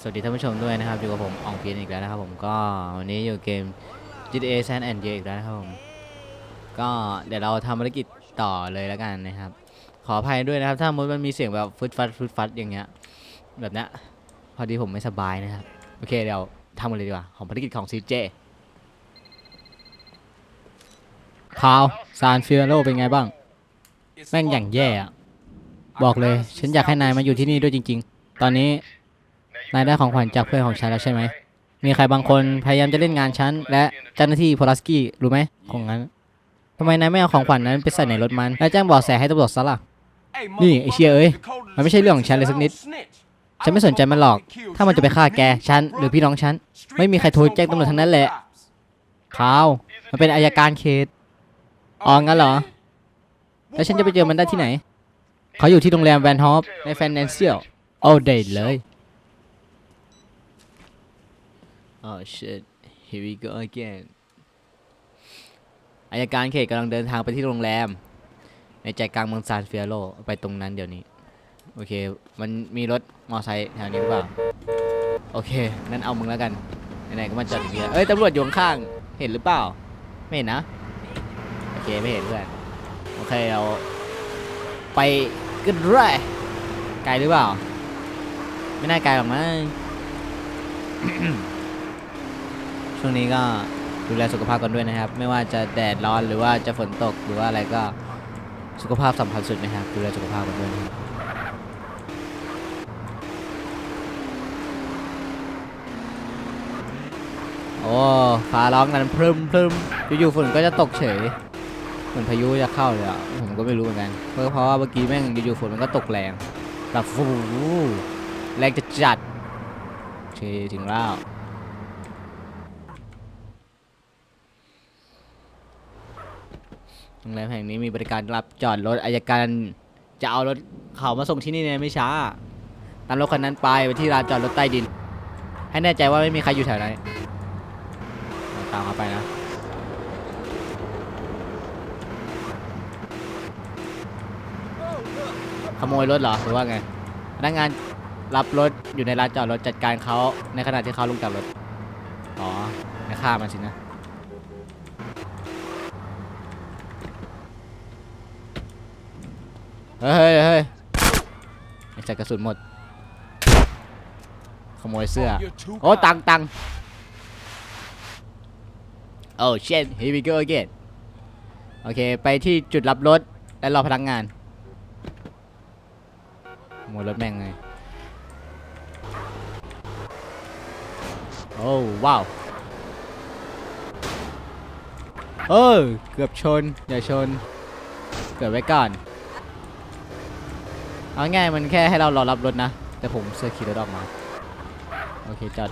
สวัสดีท่านผู้ชมด้วยนะครับ อยู่กับผมอ่องเพียนอีกแล้วนะครับผมก็วันนี้อยู่เกม GTA San Andreas อีกแล้วนะครับผม ก็เดี๋ยวเราทำภารกิจต่อเลยแล้วกันนะครับ ขออภัยด้วยนะครับ ถ้ามุดมันมีเสียงแบบฟึดฟัดฟึดฟัดอย่างเงี้ยแบบนี้พอดีผมไม่สบายนะครับ โอเคเดี๋ยวทำกันเลยดีกว่า ของภารกิจของ CJ คาวซานฟิโลเป็นไงบ้าง แม่งอย่างแย่อะบอกเลย ฉันอยากให้นายมาอยู่ที่นี่ด้วยจริง ๆ ตอนนี้ นายได้ของขวัญจากเพื่อนของฉันแล้วใช่ไหม มีใครบางคนพยายามจะเล่นงานฉันและเจ้าหน้าที่โพลัสกี้รู้ไหมของงั้นทำไมนายไม่เอาของขวัญนั้นไปใส่ในรถมัน และแจ้งเบาะแสให้ตำรวจซะล่ะ นี่ไอเชียเอ้ย มันไม่ใช่เรื่องของฉันเลยสักนิด ฉันไม่สนใจมันหรอก ถ้ามันจะไปฆ่าแก ฉัน หรือพี่น้องฉัน ไม่มีใครโทรแจ้งตำรวจทั้งนั้นแหละข่าวมันเป็นอายการเขตอ๋องั้นเหรอ แล้วฉันจะไปเจอมันได้ที่ไหน เขาอยู่ที่โรงแรมแวนฮอปในแฟนแนนเซียลโอ้เดทเลย Oh shit here we go again อายการเขตกำลังเดินทางไปที่โรงแรม ในใจกลางเมืองซานเฟียโรไปตรงนั้นเดี๋ยวนี้ โอเค มันมีรถมอไซค์แถวนี้หรือเปล่า โอเคงั้นเอามึงแล้วกัน ไหนๆก็มาจอดอย่างนี้แล้วเอ้ยตำรวจอยู่ข้าง เห็นหรือเปล่า ไม่เห็นนะ โอเค ไม่เห็นเพื่อน โอเค เรา ไปกันเลยไกลหรือเปล่า ไม่น่าไกลหรอกมั้ง ช่วงนี้ก็ดูแลสุขภาพกันด้วยนะครับ ไม่ว่าจะแดดร้อนหรือว่าจะฝนตกหรือว่าอะไรก็สุขภาพสำคัญสุดนะครับ ดูแลสุขภาพกันด้วยนะครับโอ้ฟ้าร้องกันพรึมพรึมอยู่ๆฝนก็จะตกเฉยเหมือนพายุจะเข้าเลยอะผมก็ไม่รู้เหมือนกันเพราะเพราะว่าเมื่อกี้แม่งอยู่ๆฝนมันก็ตกแรงแบบฟูแรงจะจัดโอเคถึงแล้ว โรงแรมแห่งนี้มีบริการรับจอดรถอายการจะเอารถเขามาส่งที่นี่ในไม่ช้า ตามรถคันนั้นไปไปที่ลานจอดรถใต้ดิน ให้แน่ใจว่าไม่มีใครอยู่แถวนั้นตามเขาไปนะขโมยรถเหรอหรือว่าไงพนักงานรับรถอยู่ในร้านจอดรถจัดการเขาในขณะที่เขาลงจากรถ อ๋อไม่ฆ่ามันสินะ เฮ้ยเฮ้ยเฮ้ยไอ้จัดกระสุนหมด ขโมยเสื้อ โอ้ตังตังโอ้ shit here we go again โอเค ไปที่จุดรับรถ และรอพนักงานขโมยรถแม่งเลยโอ้ว้าวเออเกือบชน อย่าชน เกิดไว้ก่อน เอาง่ายมันแค่ให้เรารอรับรถนะ แต่ผมเสื้อขี่รถออกมา โอเคจอด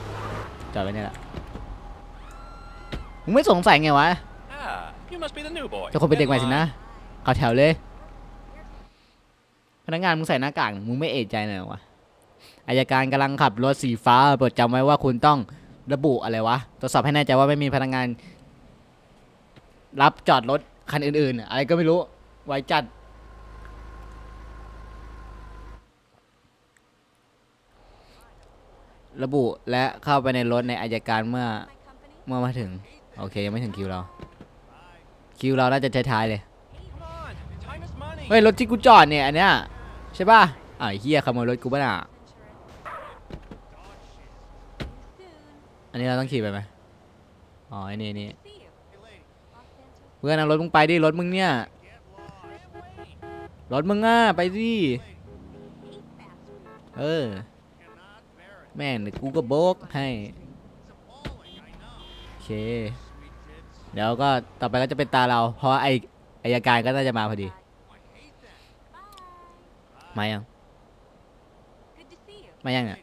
จอดไว้เนี่ยแหละมึงไม่สงสัยไงวะ Ah, you must be the new boy. จะคนเป็นเด็กใหม่สินะ เข้าแถวเลย พนักงานมึงใส่หน้ากากมึงไม่เอะใจหน่อยวะอายการกำลังขับรถสีฟ้าโปรดจำไว้ว่าคุณต้องระบุอะไรวะ ตรวจสอบให้แน่ใจว่าไม่มีพนักงาน รับจอดรถคันอื่นๆ อะไรก็ไม่รู้ ไว้จัด ระบุและเข้าไปในรถในอายการเมื่อเมื่อมาถึง โอเค ยังไม่ถึงคิวเรา คิวเราน่าจะท้ายๆเลย เฮ้ย รถที่กูจอดเนี่ย อันเนี้ยใช่ป่ะอ่าเฮียขโมยรถกูป่ะน่ะ อันนี้เราต้องขี่ไปไหมอ๋อไอ้นี่นี่เพื่อนเอารถมึงไปดิ รถมึงเนี่ย รถมึงอะ ไปดิ เออ แม่งเดี๋ยวกูก็โบกให้โอเค เดี๋ยวก็ต่อไปก็จะเป็นตาเรา เพราะไออายการก็น่าจะมาพอดี มายัง มายังเนี่ย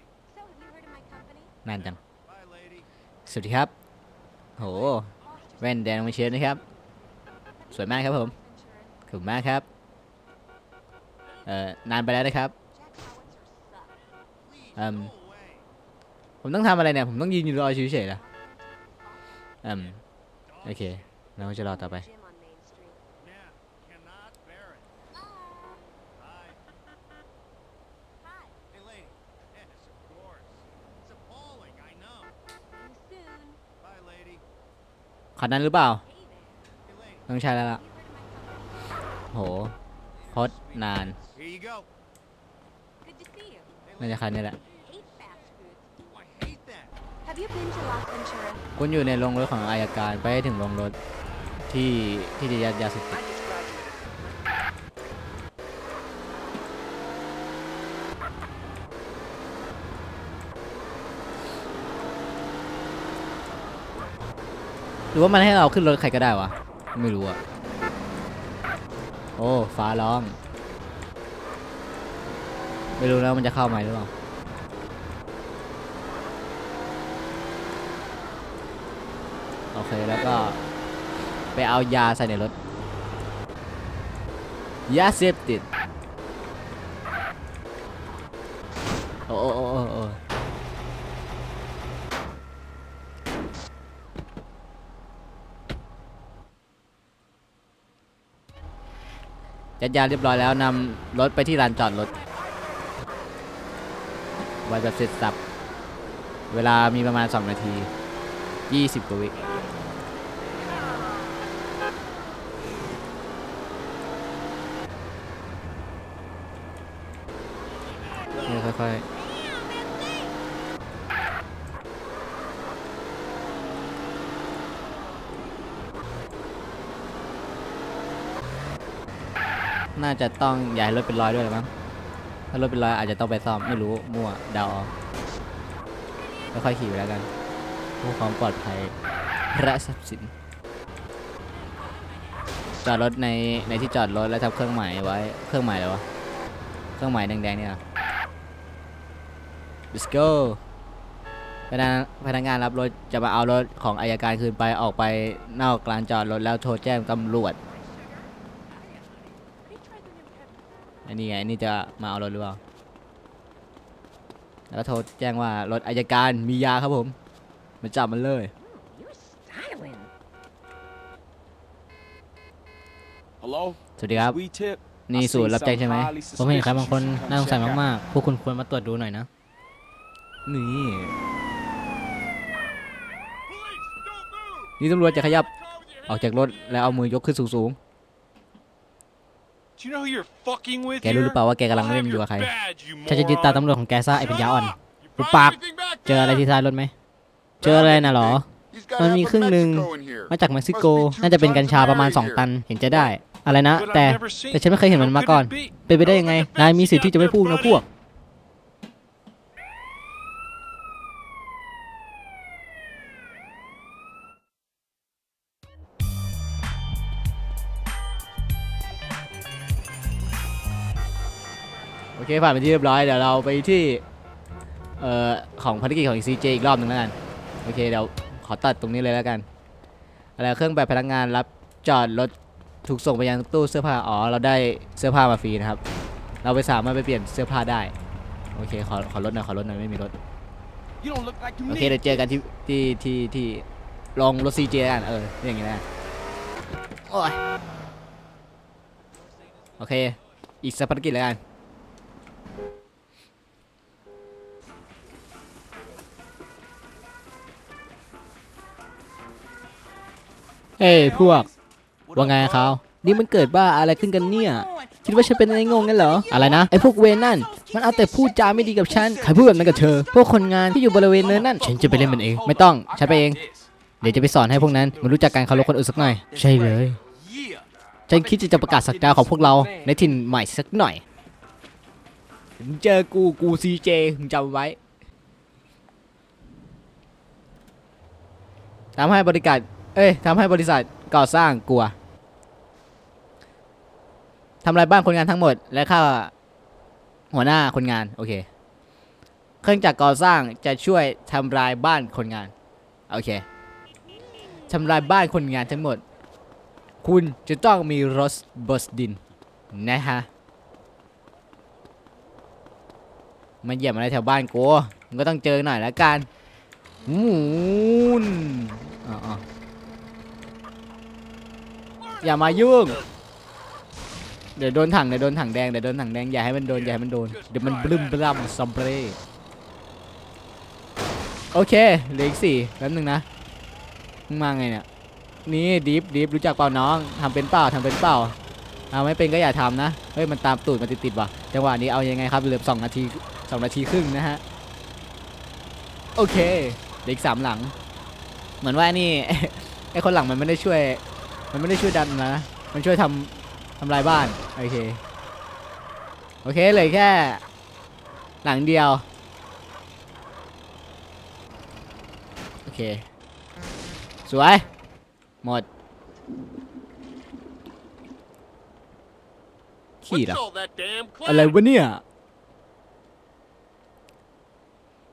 นานจัง สวัสดีครับ โห แว่นแดงมาเชียร์นะครับ สวยมากครับผมขอบคุณมากครับ เอ่อ นานไปแล้วนะครับ เอ่ม ผมต้องทำอะไรเนี่ย ผมต้องยืนอยู่รอเฉยๆเหรออืมโอเคเราจะรอต่อไป คันนั้นหรือเปล่า ต้องใช้แล้วล่ะ โหโคตรนาน น่าจะคันนี้แหละ Have you been to Las Ventura? คุณอยู่ในโรงรถของอายการไปให้ถึงโรงรถที่ที่จะยัดยาเสพติด I just graduated. หรือว่ามันให้เราขึ้นรถใครก็ได้วะ ไม่รู้อะโอ้ ฟ้าร้อง ไม่รู้แล้วมันจะเข้าไหมหรือเปล่า โอแล้วก็ ไปเอายาใส่ในรถ ยาเสพติด โอ้โอ้โอ้โอ้ยัดยาเรียบร้อยแล้วนำรถไปที่ลานจอดรถว้แบบเสร็จสับ เวลามีประมาณ 2 นาที 20กว่าวิ ค่อยๆ น่าจะต้องย้ายรถเป็นร้อยด้วยหรือมั้งถ้ารถเป็นร้อยอาจจะต้องไปซ่อมไม่รู้มั่วเดาเอาค่อยๆขี่ไปแล้วกันเพื่อความปลอดภัยและทรัพย์สิน จอดรถในในที่จอดรถแล้วทำเครื่องหมายไว้เครื่องหมายอะไรวะ เครื่องหมายแดงๆเนี่ย let's go พนักพนักงานรับรถจะมาเอารถของอายการคืนไปออกไปนอกลานจอดรถแล้วโทรแจ้งตำรวจ อันนี้ไงอันนี้จะมาเอารถหรือเปล่า แล้วก็โทรแจ้งว่ารถอายการมียาครับผม มาจับมันเลย You're styling. Hello? สวัสดีครับ We tip. นี่ศูนย์รับแจ้งใช่ไหม ผมเห็นใครบางคนน่าสงสัยมากๆ พวกคุณควรมาตรวจดูหน่อยนะ นี่ Police, don't move! นี่ตำรวจจะขยับ Car with your ออกจากรถแล้วเอามือยกขึ้นสูง Do you know who you're fucking with ๆแกรู้หรือเปล่าว่าแกกำลังเล่นอยู่กับใคร ฉันจะยึดตาตำรวจของแกซะไอ้ปัญญาอ่อน You Rụt brought bạc. everything back เจออะไร yet? ที่ท้ายรถไหม เจออะไรน่ะเหรอ มันมีครึ่งหนึ่งมาจากเม็กซิโก น่าจะเป็นกัญชาประมาณ 2 ตัน เห็นจะได้ อะไรนะ But I've แต่ never seen แต่ฉันไม่เคยเห็นมัน How มา could ก่อน it be? เป็นไปได้ยังไง นายมีสิทธิ์ที่จะไม่พูดนะพวก เคผ่านไปที่เรียบร้อยเดี๋ยวเราไปที่เอ่อของภารกิจของ CJ อีกรอบหนึ่งแล้วกันโอเคเดี๋ยวขอตัดตรงนี้เลยแล้วกันอะไรเครื่องแบบพนักงานรับจอดรถถูกส่งไปยังตู้เสื้อผ้าอ๋อเราได้เสื้อผ้ามาฟรีนะครับ เราไปสามารถไปเปลี่ยนเสื้อผ้าได้โอเคขอขอรถหน่อยขอรถหน่อยไม่มีรถโอเคเดี๋ยวเจอกันที่ที่ที่ที่ลองรถ CJ กันเอออย่างงี้นะโอ้ยโอเค อีกสักภารกิจแล้วกัน เอ้ยพวก ว่าไงเขานี่มันเกิดบ้าอะไรขึ้นกันเนี่ย คิดว่าฉันเป็นไอ้โงงงั้นเหรอ อะไรนะ ไอ้พวกเวรนั่น มันเอาแต่พูดจาไม่ดีกับฉัน ใครพูดแบบนั้นกับเธอ พวกคนงานที่อยู่บริเวณเนินนั่น ฉันจะไปเล่นมันเอง ไม่ต้อง ฉันไปเอง เดี๋ยวจะไปสอนให้พวกนั้น มันรู้จักการเคารพคนอื่นสักหน่อย ใช่เลย Yeah. ฉันคิดจะประกาศสักดาของพวกเราในถิ่นใหม่สักหน่อยมึงเจอกู กูซีเจมึงจำไว้ทำให้บริการ เอ้ยทำให้บริษัทก่อสร้างกลัวทำลายบ้านคนงานทั้งหมด และฆ่าหัวหน้าคนงาน โอเค เครื่องจักรก่อสร้างจะช่วยทำลายบ้านคนงาน โอเคทำลายบ้านคนงานทั้งหมด คุณจะต้องมีรสบอสดิน นะฮะมาเหยียบอะไรแถวบ้านกูมันก็ต้องเจอหน่อยละกันหมูนอ๋อ อย่ามายุ่ง เดี๋ยวโดนถังเดี๋ยวโดนถังแดงเดี๋ยวโดนถังแดงอย่าให้มันโดนอย่าให้มันโดนเดี๋ยวมันบลึมบลัมซัมเปรโอเคเหลืออีกสี่แป๊บนึงนะมึงมาไงเนี่ยนี่ดิฟดิฟรู้จักเปล่าน้องทำเป็นเปล่าทำเป็นเปล่าทำไม่เป็นก็อย่าทำนะเฮ้ยมันตามตูดมันติดๆว่ะจังหวะนี้เอายังไงครับเหลือสองนาทีสองนาทีครึ่งนะฮะโอเคเหลืออีกสามหลัง เหมือนว่านี่ไอ้คนหลังมันไม่ได้ช่วย มันไม่ได้ช่วยดันนะ มันช่วยทำทำลายบ้าน โอเค โอเคเหลยแค่ หลังเดียว โอเค สวย หมด ขี้เหรอ What's all that damn อะไร clap? วะเนี่ย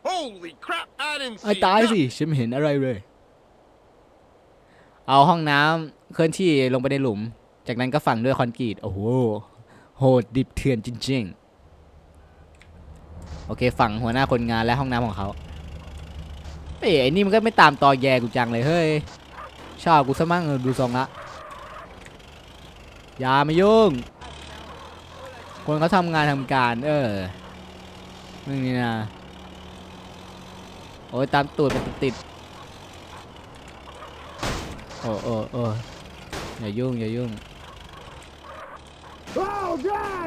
Holy crap! I didn't ไอ้ see ตาย nothing. สิ ฉันไม่เห็นอะไรเลย เอาห้องน้ำ เคลื่อนที่ลงไปในหลุม จากนั้นก็ฝังด้วยคอนกรีตโอ้โหโหดดิบเถื่อนจริงๆ โอเคฝังหัวหน้าคนงานและห้องน้ำของเขาเอ้ไอ้นี่มันก็ไม่ตามตอแยกูจังเลยเฮ้ยชอบกูซะมั่งดูทรงละอย่ามายุ่ง คนเขาทำงานทำการ เออเรื่องนี้นะโอ้ยตามตูดมันติดโอ้โอ้โอ้ อย่ายุ่งอย่ายุ่ง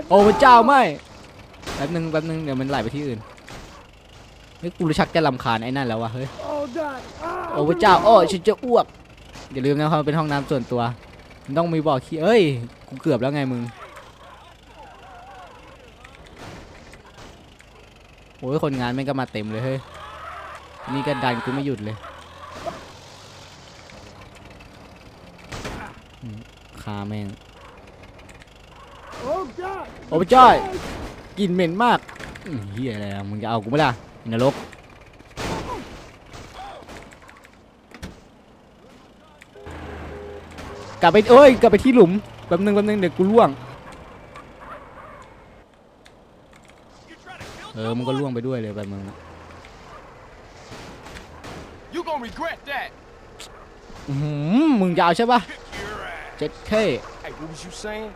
โอ้พระเจ้าไม่แป๊บนึงแป๊บนึงเดี๋ยวมันไหลไปที่อื่นเฮ้ยกูชักจะลำคาญไอ้นั่นแล้ววะเฮ้ยโอ้พระเจ้าโอ้ฉันจะอ้วกอย่าลืมนะครับเป็นห้องน้ำส่วนตัวมันต้องมีบ่อขี้เอ้ยกูเกือบแล้วไงมึงโอ้ยคนงานแม่งก็มาเต็มเลยเฮ้ยนี่ก็ดันกูไม่หยุดเลยอืมคาแม่ง โอ้พระเจ้ากลินเหม็นมากอื้อเฮียอะไรอะมึงจะเอากูไหมล่ะไอ้นรกกลับไปเอ้ยกลับไปที่หลุมแป๊บนึงแป๊บนึงเดี๋ยวกูล่วง You try to kill เออมึงก็ล่วงไปด้วยเลยแบบมึงอะ You gonna regret that. อื้อหือมึงจะเอาใช่ปะ จ็ดเค Hey, what was you saying?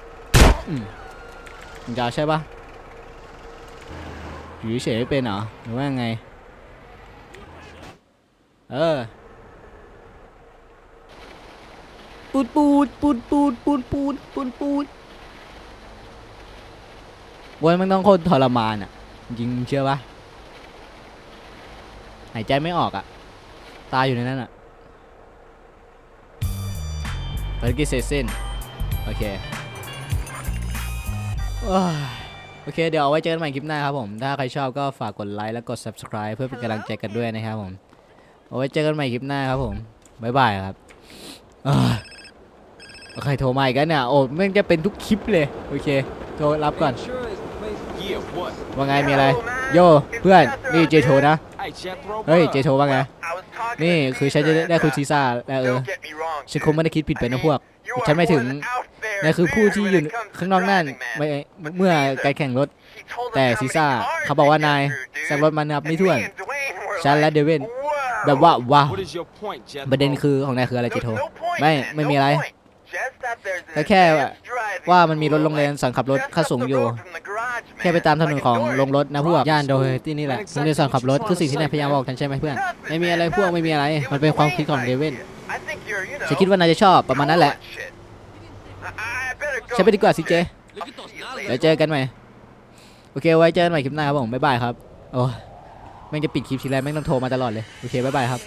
มึงจะเอาใช่ปะอยู่เฉยๆไม่เป็นเหรอหรือว่าไง เออ ปูดปูดปูดปูดปูดปูดปูดปูดบวยมันต้องโคนทรมานอะ จริงๆเชื่อปะหายใจไม่ออกอะ ตายอยู่ในนั้นอะ ภารกิจเสร็จสิ้น โอเคโอ้ยโอเค เดี๋ยวเอาไว้เจอกันใหม่คลิปหน้าครับผม ถ้าใครชอบก็ฝากกดไลค์และกด subscribe เพื่อเป็นกำลังใจกันด้วยนะครับผม เอาไว้เจอกันใหม่คลิปหน้าครับผม บ๊ายบายครับเอ้ยใครโทรมาอีกแล้วเนี่ย โอ้แม่งจะเป็นทุกคลิปเลย โอเค โทรรับก่อน Yeah, what? ว่าไงมีอะไร โย เพื่อน นี่เจโทรนะ Hey, Jethro. เฮ้ย what เจ up? โทรว่าไง I was talking นี่ to คือฉันจะได้ได้คุณซีซ่าแล้วเออ Don't get me wrong, ฉัน dude. คงไม่ได้คิดผิดไป I นะ mean, พวก you ฉัน are ไม่ถึง one out there, นี่คือผู้ dude, ที่ when อยู่ it comes to ข้างนอกนั่น driving, man. ไม่ But เมื่อ Jesus, การแข่งรถ he told us แต่ how ซี many ซ่า cars เขาบอกว่า they นาย got through, dude. แซงรถมานับ And ไม่ถ้วน me and Dwayne were ฉันและ like, เดวิน "Whoa." แบบว่าว้าว What is your point, Jethro? ประเด็นคือของนายคืออะไรเจ No- โท no point, ไม่ man, ไม่ no มีอะไร point. Just that there's an ก็แค่ advanced driving ว่ามันมีรถ school, โรงเรียน like, สอนขับรถ just ค่า up สูง the อยู่ road from the garage, แค่ไป man, ตามถนน like ของ Norris. ลงรถนะพวกย่านโดยที่นี่แหละโรงเรียนสอนขับรถคือสิ่งที่นายพยายามบอกฉันใช่ไหมเพื่อนไม่มีอะไรพวกไม่มีอะไรมันเป็นความคิดของเดวิน I think you're, you know, ฉันคิดว่านายจะชอบประมาณนั้นแหละ cool and shit. I- I better go. ใช่ไปดีกว่าสิเจ Look at those knowledge. เดี๋ยวเจอกันใหม่โอเคไว้เจอกันใหม่คลิปหน้าครับผมบ๊ายบายครับโอ้ยแม่งจะปิดคลิปทีไรแม่งต้องโทรมาตลอดเลยโอเคบ๊ายบายครับ